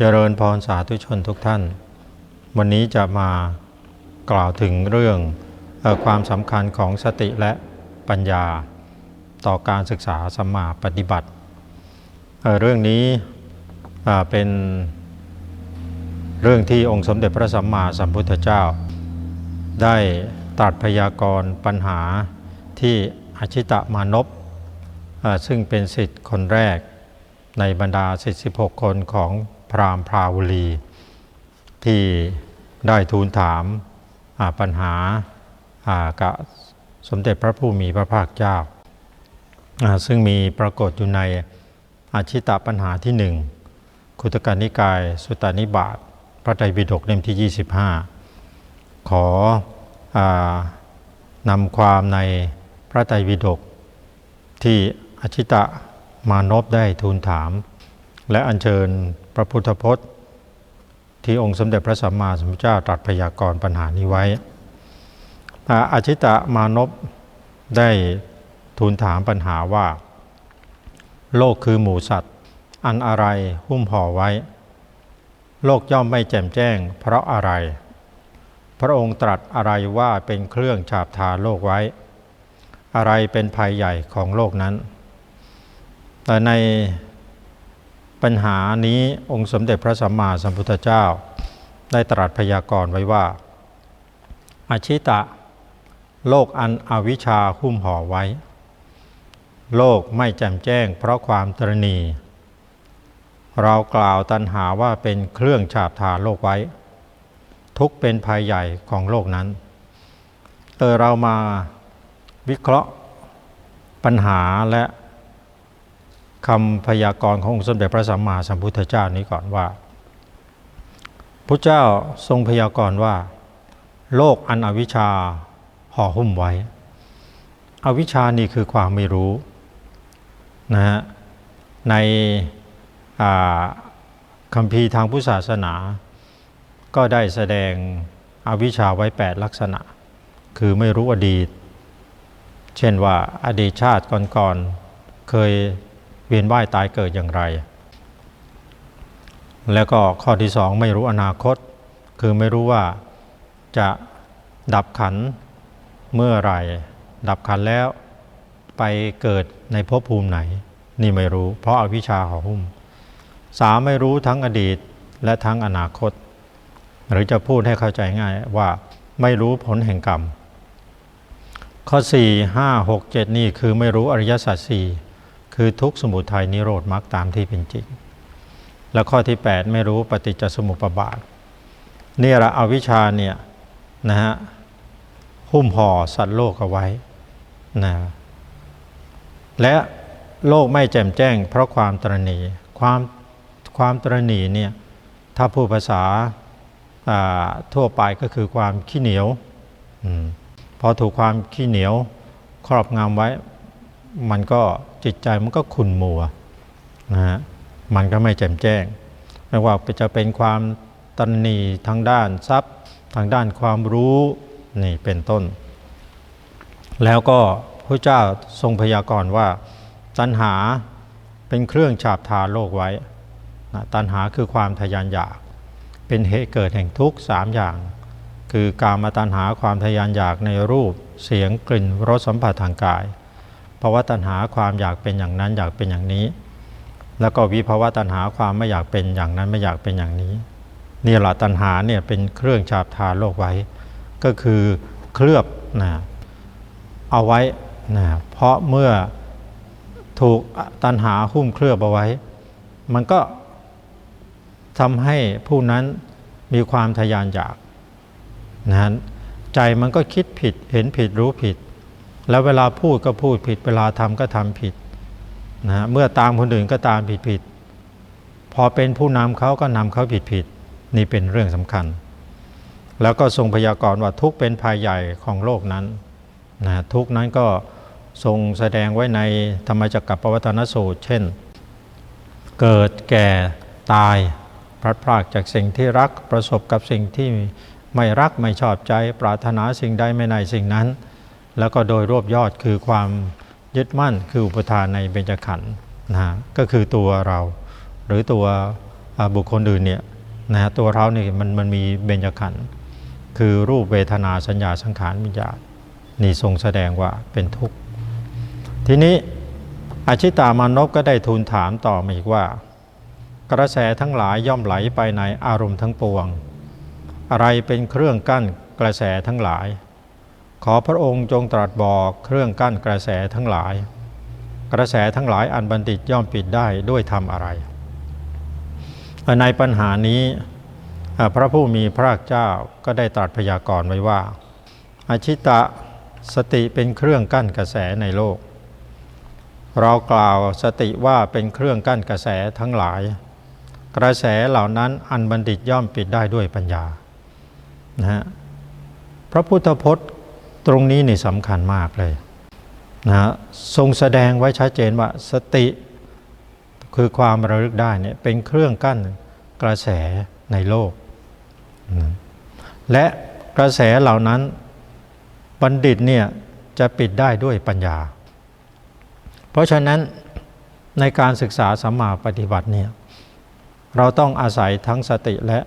เจริญพรสาธุชนทุกท่าน วันนี้จะมากล่าวถึงเรื่องออความสำคัญของสติและปัญญา ต่อการศึกษาสัมมาปฏิบัติ เรื่องนี้เป็นเรื่องที่องค์สมเด็จพระสัมมาสัมพุทธเจ้า ได้ตรัสพยากรณ์ปัญหาที่อชิตมานพซึ่งเป็นสิทธิ์คนแรกในบรรดาสิทธิ16 คนของ พราหมณ์พราวลี ที่ได้ทูลถามาปัญหาากับสมเด็จพระผู้มีพระภาคเจ้าาซึ่งมีปรากฏอยู่ในอาชิตะปัญหาที่หนึ่งคุตการนิกาย สุตตานิบาตพระไตรปิฎกเล่มที่ 25 ขออานำความในพระไตรปิฎกที่อชิตะมานพได้ทูลถาม และอัญเชิญพระพุทธพจน์ ที่องค์สมเด็จพระสัมมาสัมพุทธเจ้าตรัสพยากรณ์ปัญหานี้ไว้อาอาชิตะมานพได้ทูลถามปัญหาว่า โลกคือหมูสัตว์ อันอะไรหุ้มห่อไว้ โลกย่อมไม่แจ่มแจ้ง เพราะอะไร พระองค์ตรัสอะไรว่าเป็นเครื่องฉาบทาโลกไว้ อะไรเป็นภัยใหญ่ของโลกนั้น แต่ใน ปัญหานี้องค์สมเด็จพระสัมมาสัมพุทธเจ้า ได้ตรัสพยากรณ์ไว้ว่า อาชิตะ โลกอันอวิชชาหุ้มห่อไว้ โลกไม่แจ่มแจ้งเพราะความตรณี เรากล่าวตันหาว่าเป็นเครื่องฉาบทาโลกไว้ ทุกเป็นภัยใหญ่ของโลกนั้นเออเรามาวิเคราะห์ปัญหาและ คำพยากรณ์ขององค์สมเด็จพระสัมมาสัมพุทธเจ้านี้ก่อนว่าพระเจ้าทรงพยากรณ์ว่า โลกอันอวิชชาห่อหุ้มไว้ อวิชชานี่คือความไม่รู้นะฮะในคำพีร์ทางพุทธศาสนา ก็ได้แสดงอวิชชาไว้ 8 ลักษณะ คือไม่รู้อดีต เช่นว่าอดีตชาติก่อนๆเคย เวียนว่ายตายเกิดอย่างไร แล้วก็ข้อที่สองไม่รู้อนาคต คือไม่รู้ว่าจะดับขันเมื่อไหร่ดับขันแล้วไปเกิดในภพภูมิไหน นี่ไม่รู้ เพราะอาวิชชาห่อหุ้มสามไม่รู้ทั้งอดีตและทั้งอนาคต หรือจะพูดให้เข้าใจง่ายว่าไม่รู้ผลแห่งกรรม ข้อ 4 5 6 7 นี่คือไม่รู้อริยสัจสี่ คือทุกสมุทัยนิโรธมรรคตามที่เป็นจริง แล้วข้อที่ 8 ไม่รู้ปฏิจจสมุปบาทเนี่แหละอวิชชาเนี่ยนะฮะหุ้มห่อสัตว์โลกเอาไว้นะและโลกไม่แจ่มแจ้ง เพราะความตรณีความความตรณีเนี่ยถ้าพูดภาษาทั่วไปก็คือความขี้เหนียวอพอถูกความขี้เหนียวครอบงำไว้ มันก็จิตใจมันก็ขุ่นมัวนะฮะมันก็ไม่แจ่มแจ้ง ไม่ว่าจะเป็นความตันนีทางด้านทรัพย์ ทางด้านความรู้นี่เป็นต้น แล้วก็พระเจ้าทรงพยากรณ์ว่าตัณหาเป็นเครื่องฉาบทาโลกไว้นะตัณหาคือความทยานอยาก เป็นเหตุเกิดแห่งทุกข์สามอย่าง คือการมาตัณหาความทยานอยากในรูปเสียงกลิ่นรสสัมผัสทางกาย ภาวะตัณหาความอยากเป็นอย่างนั้นอยากเป็นอย่างนี้ แล้วก็วิภาวะตัณหาความไม่อยากเป็นอย่างนั้นไม่อยากเป็นอย่างนี้นี่แหละตัณหาเนี่ยเป็นเครื่องฉาบทาโลกไว้ ก็คือเคลือบนะเอาไว้นะเพราะเมื่อถูกตัณหาหุ้มเคลือบเอาไว้ มันก็ทำให้ผู้นั้นมีความทยานอยากนะใจมันก็คิดผิดเห็นผิดรู้ผิด แล้วเวลาพูดก็พูดผิด เวลาทำก็ทำผิดนะเมื่อตามคนอื่นก็ตามผิดผิด พอเป็นผู้นำเขาก็นำเขาผิดผิด นี่เป็นเรื่องสำคัญ แล้วก็ทรงพยากรณ์ว่าทุกเป็นภัยใหญ่ของโลกนั้นนะทุกนั้นก็ทรงแสดงไว้ในธรรมจักรกับปวัตนสูตร เช่น เกิดแก่ตายพลัดพรากจากสิ่งที่รักประสบกับสิ่งที่ไม่รักไม่ชอบใจ ปรารถนาสิ่งใดไม่ในสิ่งนั้น แล้วก็โดยรวบยอดคือความยึดมั่นคืออุปทานในเบญจขันธ์นะฮะก็คือตัวเรา หรือตัวบุคคลอื่นเนี่ยนะฮะตัวเราเนี่ยมันมันมีเบญจขันธ์คือรูปเวทนาสัญญาสังขารวิญญาณนี่ทรงแสดงว่าเป็นทุกข์ ทีนี้อาชิตามานพก็ได้ทูลถามต่อมาอีกว่า กระแสทั้งหลายย่อมไหลไปในอารมณ์ทั้งปวง อะไรเป็นเครื่องกั้นกระแสทั้งหลาย ขอพระองค์จงตรัสบอกเครื่องกั้นกระแสทั้งหลาย กระแสทั้งหลายอันบัณฑิตย่อมปิดได้ด้วยทำอะไร ในปัญหานี้พระผู้มีพระเจ้าก็ได้ตรัสพยากรณ์ไว้ว่า อาชิตะสติเป็นเครื่องกั้นกระแสในโลก เรากล่าวสติว่าเป็นเครื่องกั้นกระแสทั้งหลาย กระแสเหล่านั้นอันบัณฑิตย่อมปิดได้ด้วยปัญญานะฮะพระพุทธพจน์ ตรงนี้นี่สำคัญมากเลยนะฮะทรงแสดงไว้ชัดเจนว่าสติคือความระลึกได้เนี่ยเป็นเครื่องกั้นกระแสในโลกนะและกระแสเหล่านั้นบัณฑิตเนี่ยจะปิดได้ด้วยปัญญา เพราะฉะนั้นในการศึกษาสัมมาปฏิบัติเนี่ยเราต้องอาศัยทั้งสติและ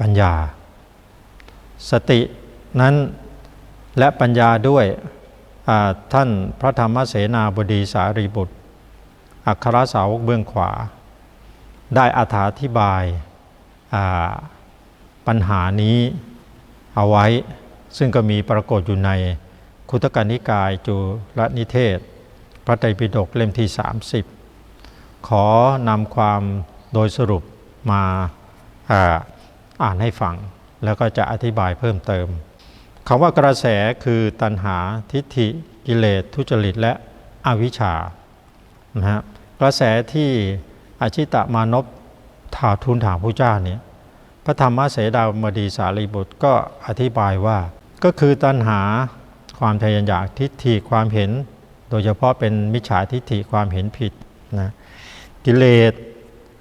ปัญญา สตินั้น และปัญญาด้วยท่านพระธรรมเสนาบดีสารีบุตร อัครสาวกเบื้องขวา ได้อธิบายปัญหานี้เอาไว้ ซึ่งก็มีปรากฏอยู่ในคุตกนิกายจุลนิเทศ พระไตรปิฎกเล่มที่ 30 ขอนำความโดยสรุปมาอ่านให้ฟัง แล้วก็จะอธิบายเพิ่มเติม คำว่ากระแสคือตัณหาทิฏฐิกิเลสทุจริตและอวิชชานะฮะกระแสที่อาชิตมานพถาทูลถามพระเจ้าเนี่ยพระธรรมเสดามดีสารีบุตรก็อธิบายว่า ก็คือตัณหาความทยานอยากทิฏฐิความเห็น โดยเฉพาะเป็นมิจฉาทิฏฐิความเห็นผิดนะกิเลส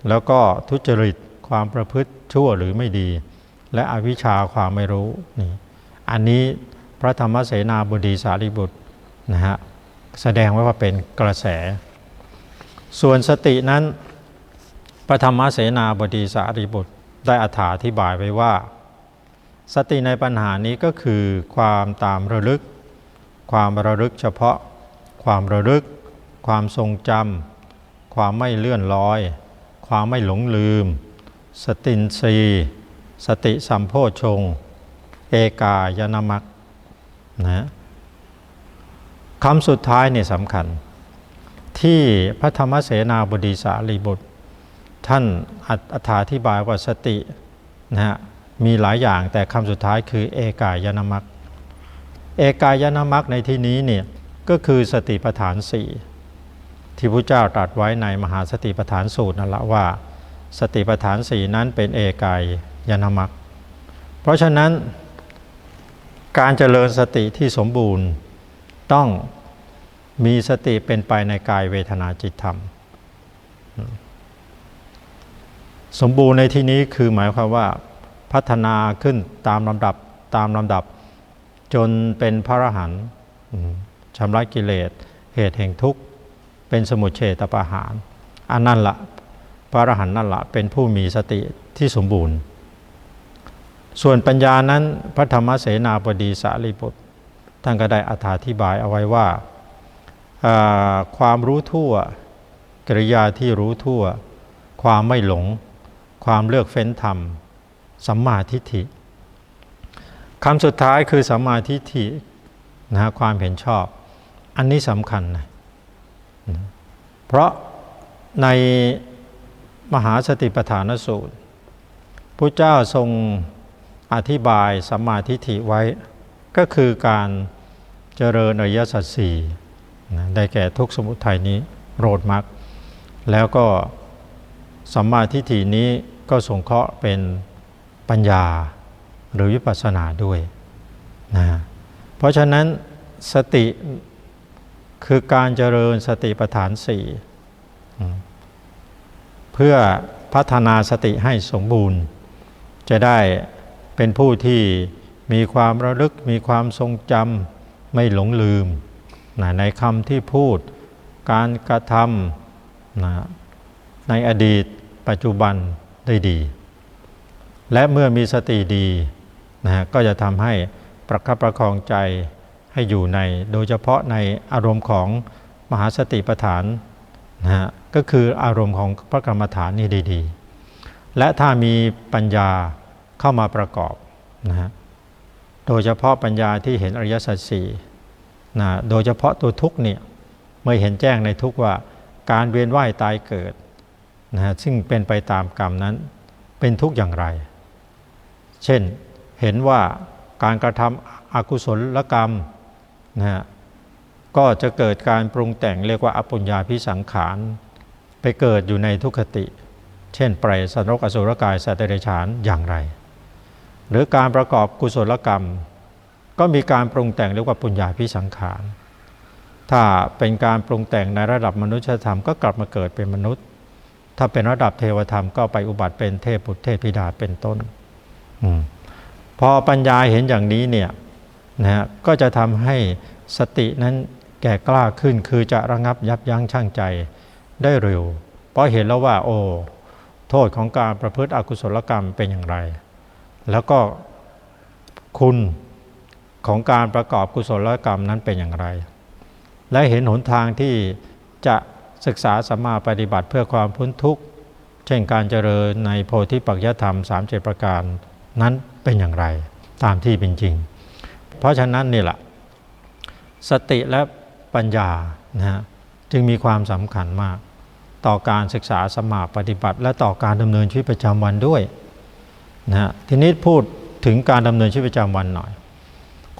แล้วก็ทุจริตความประพฤติชั่วหรือไม่ดี และอวิชชาความไม่รู้นี่ อันนี้พระธรรมเสนาบดีสารีบุตรนะฮะแสดงไว้ว่าเป็นกระแส ส่วนสตินั้น พระธรรมเสนาบดีสารีบุตรได้อธิบายไว้ว่า สติในปัญหานี้ก็คือความตามระลึก ความระลึกเฉพาะ ความระลึก ความทรงจำความไม่เลื่อนลอย ความไม่หลงลืม สตินทรีสติสัมโพชง เอกายนามัคนะคำสุดท้ายเนี่ยสำคัญ ที่พระธรรมเสนาบดีสารีบุตร ท่านอธิบายว่าสตินะฮะมีหลายอย่างแต่คำสุดท้ายคือเอกายนามัคเอกายนามัคในที่นี้เนี่ยก็คือสติปัฏฐานสี่ที่พระเจ้าตรัสไว้ในมหาสติปัฏฐานสูตรนั่นแหละว่า สติปัฏฐานสี่นั้นเป็นเอกายยนามัคเพราะฉะนั้น การเจริญสติที่สมบูรณ์ ต้องมีสติเป็นไปในกายเวทนาจิตธรรม สมบูรณ์ในที่นี้คือหมายความว่าพัฒนาขึ้นตามลำดับตามลำดับ จนเป็นพระอรหันต์ชำระกิเลส เหตุแห่งทุกข์ เป็นสมุทเฉตประหารอันนั่นละพระอรหันต์นั่นละเป็นผู้มีสติที่สมบูรณ์ ส่วนปัญญานั้นพระธรรมเสนาบดีสารีบุตรท่านก็ได้อธิบายเอาไว้ว่า ความรู้ทั่วกริยาที่รู้ทั่ว ความไม่หลง ความเลือกเฟ้นธรรม สัมมาทิฏฐิคำสุดท้ายคือสัมมาทิฏฐินะฮะความเห็นชอบ อันนี้สำคัญนะเพราะในมหาสติปัฏฐานสูตรพระเจ้าทรง อธิบายสัมมาทิฏฐิไว้ ก็คือการเจริญอริยสัจสี่ได้แก่ทุกสมุทัยนี้โรดมรรคแล้วก็สัมมาทิฏฐินี้ก็สงเคราะห์เป็นปัญญาหรือวิปัสสนาด้วยนะเพราะฉะนั้นสติคือการเจริญสติปัฏฐานสี่เพื่อพัฒนาสติให้สมบูรณ์ จะได้ เป็นผู้ที่มีความระลึกมีความทรงจำไม่หลงลืมนะในคำที่พูดการกระทำนะในอดีตปัจจุบันได้ดี และเมื่อมีสติดีนะฮะก็จะทำให้ประคับประคองใจให้อยู่ใน โดยเฉพาะในอารมณ์ของมหาสติปัฏฐานนะฮะก็คืออารมณ์ของพระกรรมฐานนี่ได้ดีและถ้ามีปัญญา เข้ามาประกอบนะฮะโดยเฉพาะปัญญาที่เห็นอริยสัจสี่นะโดยเฉพาะตัวทุกเนี่ยเมื่อเห็นแจ้งในทุกว่าการเวียนว่ายตายเกิดนะฮะซึ่งเป็นไปตามกรรมนั้นเป็นทุกข์อย่างไร เช่นเห็นว่าการกระทำอกุศลกรรมนะฮะก็จะเกิดการปรุงแต่งเรียกว่าอปุญญาพิสังขาร ไปเกิดอยู่ในทุกขติ เช่นเปรตสนรกอสุรกายสัตว์เดรัจฉานอย่างไร หรือการประกอบกุศลกรรม ก็มีการปรุงแต่งเรียกว่าปุญญาพิสังขาร ถ้าเป็นการปรุงแต่งในระดับมนุษยธรรมก็กลับมาเกิดเป็นมนุษย์ ถ้าเป็นระดับเทวธรรมก็ไปอุบัติเป็นเทพบุตรเทพธิดาเป็นต้นอพอปัญญาเห็นอย่างนี้เนี่ยนะฮะก็จะทำให้สตินั้นแก่กล้าขึ้นคือจะระงับยับยั้งชั่งใจได้เร็ว เพราะเห็นแล้วว่า โอ้โทษของการประพฤติอกุศลกรรมเป็นอย่างไร แล้วก็คุณของการประกอบกุศลกรรมนั้นเป็นอย่างไร และเห็นหนทางที่จะศึกษาสัมมาปฏิบัติเพื่อความพ้นทุกข์ เช่นการเจริญในโพธิปักยธรรม3 7ประการนั้นเป็นอย่างไรตามที่เป็นจริง เพราะฉะนั้นนี่แหละสติและปัญญานะจึงมีความสำคัญมาก ต่อการศึกษาสมาปฏิบัติ และต่อการดำเนินชีวิตประจำวันด้วย นะฮะทีนี้พูดถึงการดำเนินชีวิตประจำวันหน่อย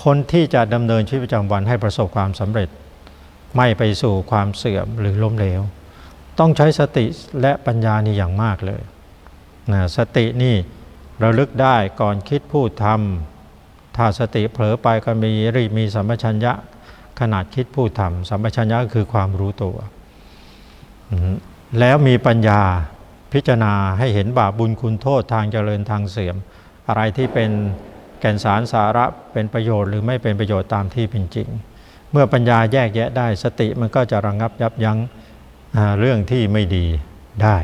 คนที่จะดำเนินชีวิตประจำวันให้ประสบความสำเร็จ ไม่ไปสู่ความเสื่อมหรือล้มเหลว ต้องใช้สติและปัญญานี่อย่างมากเลยนะสตินี่ระลึกได้ก่อนคิดพูดทำถ้าสติเผลอไปก็มีรีมีสัมปชัญญะขนาดคิดพูดทำสัมปชัญญะก็คือความรู้ตัว แล้วมีปัญญา พิจารณาให้เห็นบาปบุญคุณโทษทางเจริญทางเสื่อม อะไรที่เป็นแก่นสารสาระเป็นประโยชน์หรือไม่เป็นประโยชน์ตามที่เป็นจริง เมื่อปัญญาแยกแยะได้สติมันก็จะระงงับยับยั้งเรื่องที่ไม่ดีได้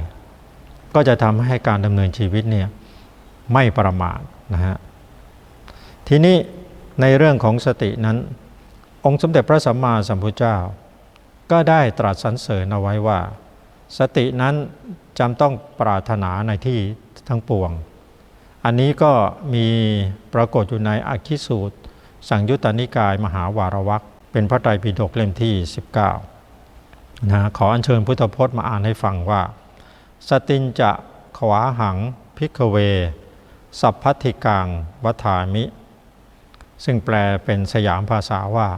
ก็จะทำให้การดำเนินชีวิตเนี่ยไม่ประมาทนะฮะทีนี้ในเรื่องของสตินั้น องค์สมเด็จพระสัมมาสัมพุทธเจ้า ก็ได้ตรัสสรรเสริญเอาไว้ว่า สตินั้นจำต้องปรารถนาในที่ทั้งปวง อันนี้ก็มีปรากฏอยู่ในอักขิสูตร สังยุตตนิกายมหาวารวักเป็นพระไตรปิฎกเล่มที่ 19นะขออัญเชิญพุทธพจน์มาอ่านให้ฟังว่า สตินจะขวาหังพิกเว สัพพติกังวัฏามิ ซึ่งแปลเป็นสยามภาษาว่า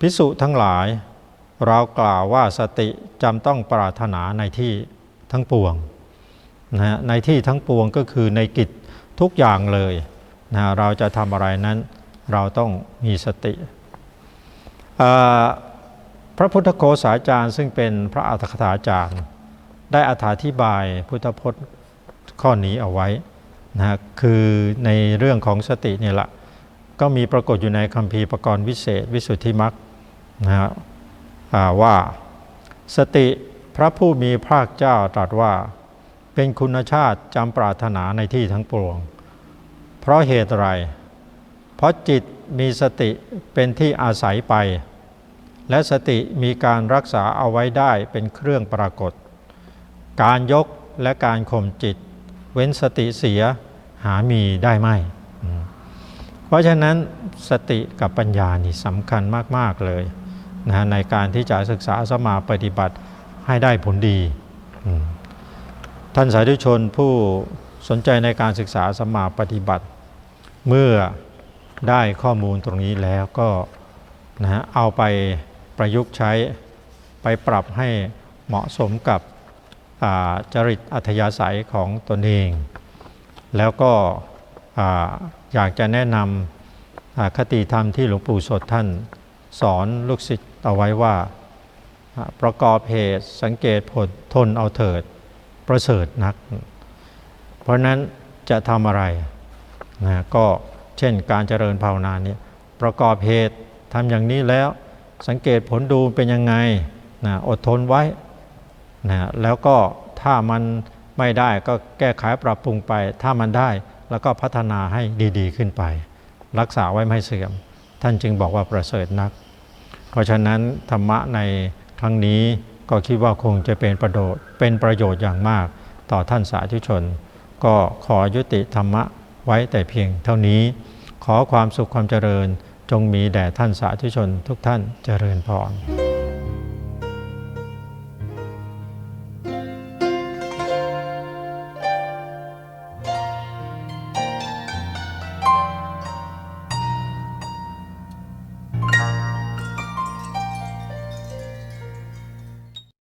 พิสุทั้งหลาย เรากล่าวว่าสติจำต้องปรารถนาในที่ทั้งปวงนะฮะในที่ทั้งปวงก็คือในกิจทุกอย่างเลยนะเราจะทำอะไรนั้น เราต้องมีสติ พระพุทธโฆษาจารย์ซึ่งเป็นพระอัฏฐกถาจารย์ ได้อธิบายพุทธพจน์ข้อนี้เอาไว้นะคือในเรื่องของสติเนี่ยละก็มีปรากฏอยู่ในคัมภีร์ประกรณ์วิเศษ วิสุทธิมรรคนะฮะ ว่า สติพระผู้มีพระเจ้าตรัสว่า เป็นคุณชาติจำปรารถนาในที่ทั้งปวง เพราะเหตุไร เพราะจิตมีสติเป็นที่อาศัยไป และสติมีการรักษาเอาไว้ได้เป็นเครื่องปรากฏ การยกและการข่มจิต เว้นสติเสียหามีได้ไหมเพราะฉะนั้นสติกับปัญญานี่สำคัญมาก ๆ เลย นะในการที่จะศึกษาสมาปฏิบัติให้ได้ผลดี ท่านสาธุชนผู้สนใจในการศึกษาสมาปฏิบัติ เมื่อได้ข้อมูลตรงนี้แล้วก็นะเอาไปประยุกต์ใช้ไปปรับให้เหมาะสมกับจริตอัธยาศัยของตนเอง แล้วก็อยากจะแนะนำคติธรรมที่หลวงปู่สดท่านสอนลูกศิษย์ เอาไว้ว่า ประกอบเหตุสังเกตผลทนเอาเถิดประเสริฐนัก เพราะนั้นจะทำอะไรนะก็เช่นการเจริญภาวนานี้ประกอบเหตุทำอย่างนี้แล้วสังเกตผลดูเป็นยังไงนะอดทนไว้นะแล้วก็ถ้ามันไม่ได้ก็แก้ไขปรับปรุงไป ถ้ามันได้แล้วก็พัฒนาให้ดีๆขึ้นไป รักษาไว้ไม่เสื่อม ท่านจึงบอกว่าประเสริฐนัก เพราะฉะนั้นธรรมะในครั้งนี้ก็คิดว่าคงจะเป็นประโยชน์เป็นประโยชน์อย่างมากต่อท่านสาธุชน ก็ขอยุติธรรมะไว้แต่เพียงเท่านี้ ขอความสุขความเจริญจงมีแด่ท่านสาธุชนทุกท่านเจริญพร